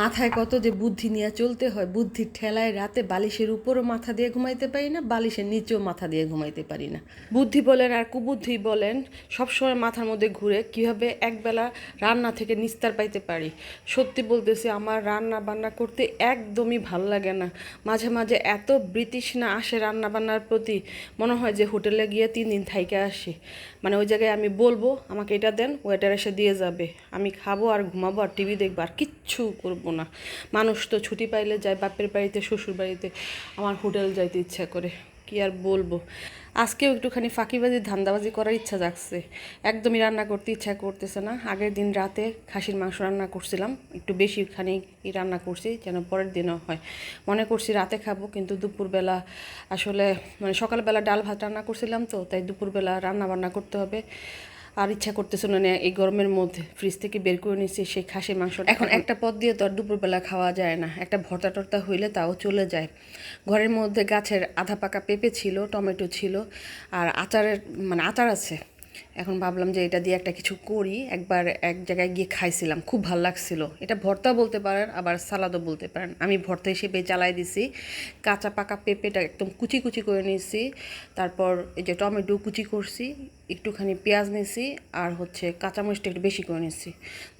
মাথায় কত যে বুদ্ধি নিয়ে চলতে হয়, বুদ্ধির ঠেলায় রাতে বালিশের উপরও মাথা দিয়ে ঘুমাইতে পারি না, বালিশের নিচেও মাথা দিয়ে ঘুমাইতে পারি না। বুদ্ধি বলেন আর কুবুদ্ধি বলেন, সবসময় মাথার মধ্যে ঘুরে কীভাবে একবেলা রান্না থেকে নিস্তার পাইতে পারি। সত্যি বলতেছি, আমার রান্না বান্না করতে একদমই ভালো লাগে না। মাঝে মাঝে এত বৃতৃষ্ণা আসে রান্না বান্নার প্রতি, মনে হয় যে হোটেলে গিয়ে তিন দিন থাইকে আসি। মানে ওই জায়গায় আমি বলব, আমাকে এটা দেন ওয়েটার এসে দিয়ে যাবে। আমি খাব আর ঘুমাবো আর টিভি দেখব আর কিচ্ছু করব না। মানুষ তো ছুটি পাইলে যায়, বাপের বাড়িতে, শ্বশুর বাড়িতে। আমার হোটেল যাইতে ইচ্ছা করে। কি আর বলব? আজকেও একটুখানি ফাঁকিবাজি, ধান্দাবাজি করার ইচ্ছা জাগছে। একদমই রান্না করতে ইচ্ছা করতেছে না। আগের দিন রাতে খাসির মাংস রান্না করছিলাম। একটু বেশিখানি রান্না করছি যেন পরের দিনও হয়। মনে করছি রাতে খাব, কিন্তু দুপুরবেলা আসলে মানে সকালবেলা ডাল ভাত রান্না করছিলাম তো, তাই দুপুরবেলা রান্না বান্না করতে হবে। আর ইচ্ছা করতেছিল না এই গরমের মধ্যে ফ্রিজ থেকে বের করে নিয়েছি সেই খাসির মাংস। এখন একটা পদ দিয়ে তো আর দুপুরবেলা খাওয়া যায় না। একটা ভর্তা টর্তা হইলে তাও চলে যায়। ঘরের মধ্যে গাছের আধা পাকা পেঁপে ছিল, টমেটো ছিল, আর আচারের মানে আচার আছে। এখন ভাবলাম যে এটা দিয়ে একটা কিছু করি। একবার এক জায়গায় গিয়ে খাইছিলাম, খুব ভালো লাগছিল। এটা ভর্তা বলতে পারেন, আবার সালাদও বলতে পারেন। আমি ভর্তা হিসেবে চালাই দিছি। কাঁচা পাকা পেঁপেটা একদম কুচি কুচি করে নিয়েছি তারপর এই যে টমেটো কুচি করছি। একটুখানি পেঁয়াজ নিয়েছি আর হচ্ছে কাঁচামরিচটা একটু বেশি করে নিয়েছি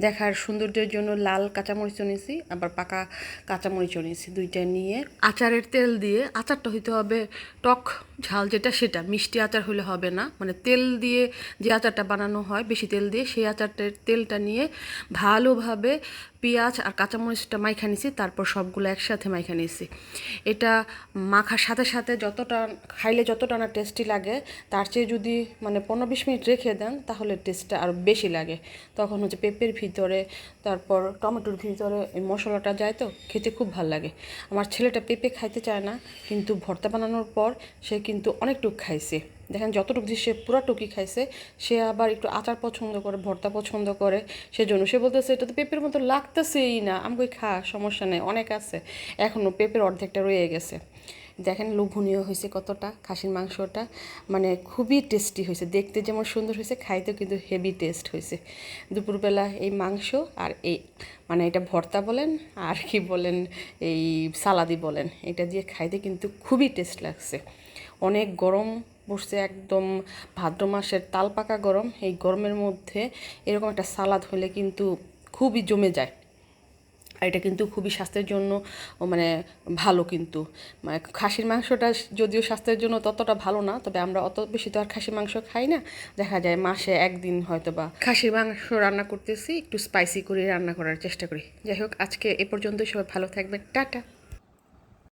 দেখার সৌন্দর্যের জন্য লাল কাঁচামরিচও নিয়েছি আবার পাকা কাঁচামরিচও নিয়েছি দুইটা নিয়ে আচারের তেল দিয়ে আচারটা হইতে হবে টক ঝাল যেটা সেটা, মিষ্টি আচার হলে হবে না। মানে তেল দিয়ে যে আচারটা বানানো হয়, বেশি তেল দিয়ে সেই আচারটার তেলটা নিয়ে ভালোভাবে পেঁয়াজ আর কাঁচামরিচটা মাইখা নিছি, তারপর সবগুলো একসাথে মাইখা নিছি। এটা মাখার সাথে সাথে যতটা, খাইলে যতটা না টেস্টি লাগে, তার চেয়ে যদি মানে পনেরো বিশ মিনিট রেখে দেন, তাহলে টেস্টটা আরও বেশি লাগে। তখন হচ্ছে পেঁপের ভিতরে, তারপর টমেটোর ভিতরে, এই মশলাটা যায় তো, খেতে খুব ভালো লাগে। আমার ছেলেটা পেঁপে খাইতে চায় না, কিন্তু ভর্তা বানানোর পর সে কিন্তু অনেকটুকু খাইছে। দেখেন যতটুকু সে পুরাটুকি খাইছে, সে আবার একটু আচার পছন্দ করে, ভর্তা পছন্দ করে, সেজন্য সে বলতেছে, এটা তো পেঁপের মতো লাগতেছেই না। আমাকে খা, সমস্যা নেই, অনেক আছে। এখনও পেঁপের অর্ধেকটা রয়ে গেছে। দেখেন লোভনীয় হয়েছে কতটা, খাসির মাংসটা মানে খুবই টেস্টি হয়েছে। দেখতে যেমন সুন্দর হয়েছে, খাইতেও কিন্তু হেভি টেস্ট হয়েছে। দুপুরবেলা এই মাংস আর এই মানে এটা ভর্তা বলেন, আর কি বলেন, এই সালাদি বলেন, এটা দিয়ে খাইতে কিন্তু খুবই টেস্ট লাগছে। অনেক গরম বসছে একদম ভাদ্র মাসের তাল পাকা গরম। এই গরমের মধ্যে এরকম একটা সালাদ হলে কিন্তু খুবই জমে যায়। আর এটা কিন্তু খুবই স্বাস্থ্যের জন্য মানে ভালো কিন্তু। মানে খাসির মাংসটা যদিও স্বাস্থ্যের জন্য ততটা ভালো না, তবে আমরা অত বেশি তো আর খাসির মাংস খাই না। দেখা যায় মাসে একদিন হয়তো বা খাসির মাংস রান্না করতেছি, একটু স্পাইসি করে রান্না করার চেষ্টা করি। যাই হোক, আজকে এ পর্যন্তই, সবাই ভালো থাকবেন। টাটা।